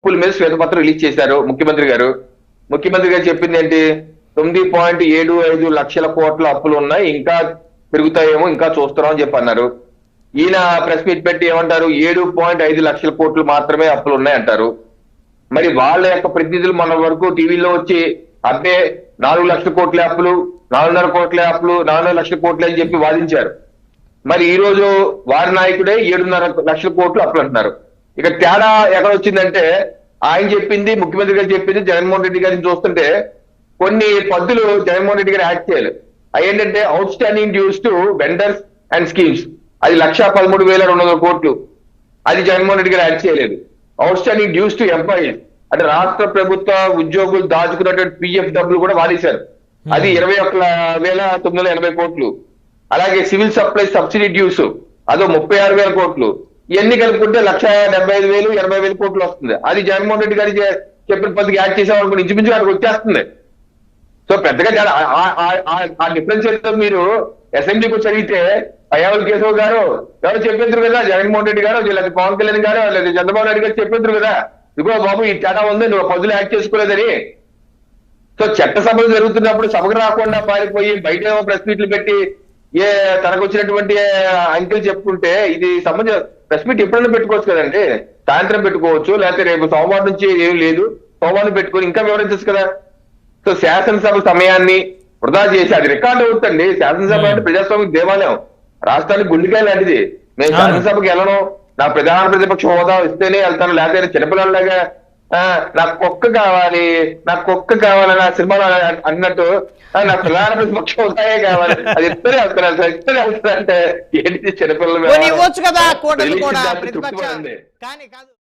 అప్పుల మీద శ్వేతపత్రం రిలీజ్ చేశారు ముఖ్యమంత్రి గారు. ముఖ్యమంత్రి గారు చెప్పింది ఏంటి? తొమ్మిది పాయింట్ ఏడు ఐదు లక్షల కోట్ల అప్పులు ఉన్నాయి ఇంకా పెరుగుతాయేమో ఇంకా చూస్తున్నాం అని చెప్పి అన్నారు. ఈయన ప్రెస్ మీట్ పెట్టి ఏమంటారు? ఏడు పాయింట్ ఐదు లక్షల కోట్లు మాత్రమే అప్పులు ఉన్నాయి అంటారు. మరి వాళ్ళ యొక్క ప్రతినిధులు మన వరకు టీవీలో వచ్చి అబ్బే నాలుగు లక్షల కోట్ల అప్పులు నాలుగున్నర కోట్ల అప్పులు నాలుగున్నర లక్షల కోట్లు అని చెప్పి వాదించారు. మరి ఈ రోజు వారి నాయకుడే ఏడున్నర లక్షల కోట్లు అప్పులు అంటున్నారు. ఇక తేడా ఎక్కడ వచ్చిందంటే ఆయన చెప్పింది ముఖ్యమంత్రి గారు చెప్పింది జగన్మోహన్ రెడ్డి గారిని చూస్తుంటే కొన్ని పద్దులు జగన్మోహన్ రెడ్డి గారు యాక్ట్ చేయాలి అవి ఏంటంటే outstanding dues to vendors and schemes అది లక్ష పదమూడు వేల రెండు వందల కోట్లు. అది జగన్మోహన్ రెడ్డి గారు యాడ్ చేయలేదు. Outstanding dues to employees అంటే రాష్ట్ర ప్రభుత్వ ఉద్యోగులు దాచుకున్నటువంటి పిఎఫ్ డబ్బులు కూడా వాడేశారు. అది ఇరవై ఒక్క వేల తొమ్మిది వందల ఎనభై కోట్లు. అలాగే సివిల్ సప్లై సబ్సిడీ డ్యూస్ అదో ముప్పై ఆరు వేల కోట్లు. ఇవన్నీ కలుపుకుంటే లక్ష డెబ్బై ఐదు వేలు ఎనభై వేలు కోట్లు వస్తుంది. అది జగన్మోహన్ రెడ్డి గారి చెప్పిన పద్ధతికి యాడ్ చేసామనుకోండి ఇంచుమించు అక్కడికి వచ్చేస్తుంది. సో పెద్దగా ఆ- డిఫరెన్స్ ఏదో మీరు అసెంబ్లీకి వచ్చి అడిగితే అయ్యావుల కేశవ్ గారు ఎవరు చెప్పేద్దరు కదా జగన్మోహన్ రెడ్డి గారు లేదా పవన్ కళ్యాణ్ గారు లేదా చంద్రబాబు నాయుడు గారు చెప్పేద్దరు కదా. ఇదిగో బాబు ఈ తేడా ఉంది నువ్వు పదులు యాడ్ చేసుకోలేదని. సో చట్టసభలు జరుగుతున్నప్పుడు సభకు రాకుండా పారిపోయి బయట ఏమో ప్రెస్ మీట్లు పెట్టి ఏ తనకు వచ్చినటువంటి అంకెలు చెప్పుకుంటే ఇది సంబంధ ప్రెస్ మీట్ ఎప్పుడైనా పెట్టుకోవచ్చు కదండి? సాయంత్రం పెట్టుకోవచ్చు లేకపోతే రేపు సోమవారం నుంచి ఏం లేదు. సోమవారం పెట్టుకొని ఇంకా వివరించచ్చు కదా? సో శాసనసభ సమయాన్ని వృధా చేసి అది రికార్డ్ అవుతుంది శాసనసభ అంటే ప్రజాస్వామిక దేవాలయం. రాష్ట్రానికి గుండెకాయ లాంటిది. నేను. శాసనసభకి వెళ్ళను. నా ప్రధాన ప్రతిపక్ష హోదా ఇస్తేనే వెళ్తాను. లేకపోతే చిన్నపిల్లలాగా నాకు కుక్క కావాలి నాకు కుక్క కావాలి నా సినిమాలో అన్నట్టు ఆ, నా ప్రధాన ప్రతిపక్ష హోదాయే కావాలి. అది వెళ్తాను అసలు ఇస్తేనే వెళ్తాను అంటే ఏంటి చిన్నపిల్లలు ఇవ్వచ్చు. కానీ కాదు.